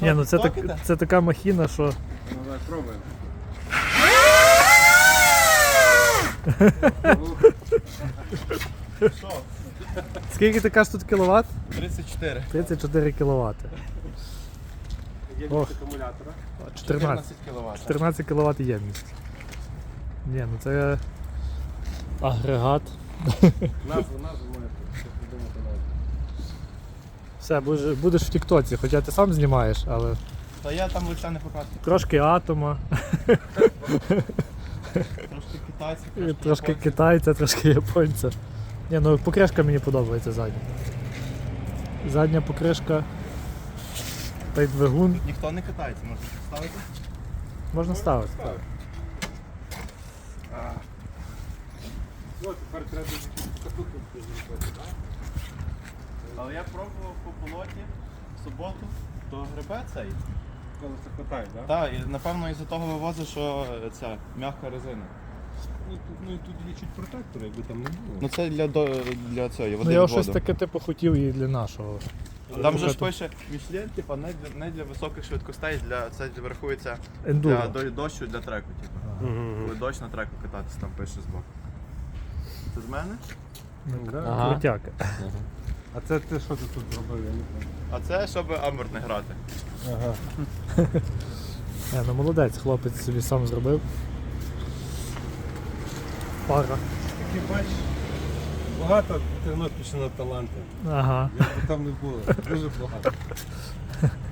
Ні, ну це, так, це така махіна, що Ну, давай пробуємо. Що? скільки ти кажеш тут кіловат? 34. 34 кіловат. Є Ох. акумулятора. 14. кВт. 14 кВт ємність. Ні, ну це агрегат. Назву назву. Все, будеш, будеш в Тіктоці, хоча ти сам знімаєш, але Та я там лише не показую. трошки атома, Трошки китайців, і трошки, трошки китайця, трошки японця. Ні, ну покришка мені подобається задня. Задня покришка. Та й двигун Тут ніхто не китається, можна поставити. можна ставити. Так. Ну, тепер треба зробити, так? Але я пробував по болоті в суботу, то грибе цей. Коли це хватає, так? Так, і напевно із-за того вивозить, що ця м'яка резина. Ну, тут, ну і тут є чуть протектор, якби там не було. Ну це для, до, для цього, води Ну я щось таке типу хотів і для нашого. Там же ж пише Мішлен, типа не для, не для високих швидкостей, для, це врахується для Ендуро. до- дощу для треку. Типу. Коли дощ на треку кататися, там пише збоку. Це з мене? Ну, Ага. Крутяк. А це ти що ти тут зробив? Я не пам'ятаю. А це щоб амбер не грати. Ага. Не, ну молодець, хлопець собі сам зробив. Пара. Такі бачиш, багато тернопільщина талантів. Ага. Як би там не було. Дуже багато.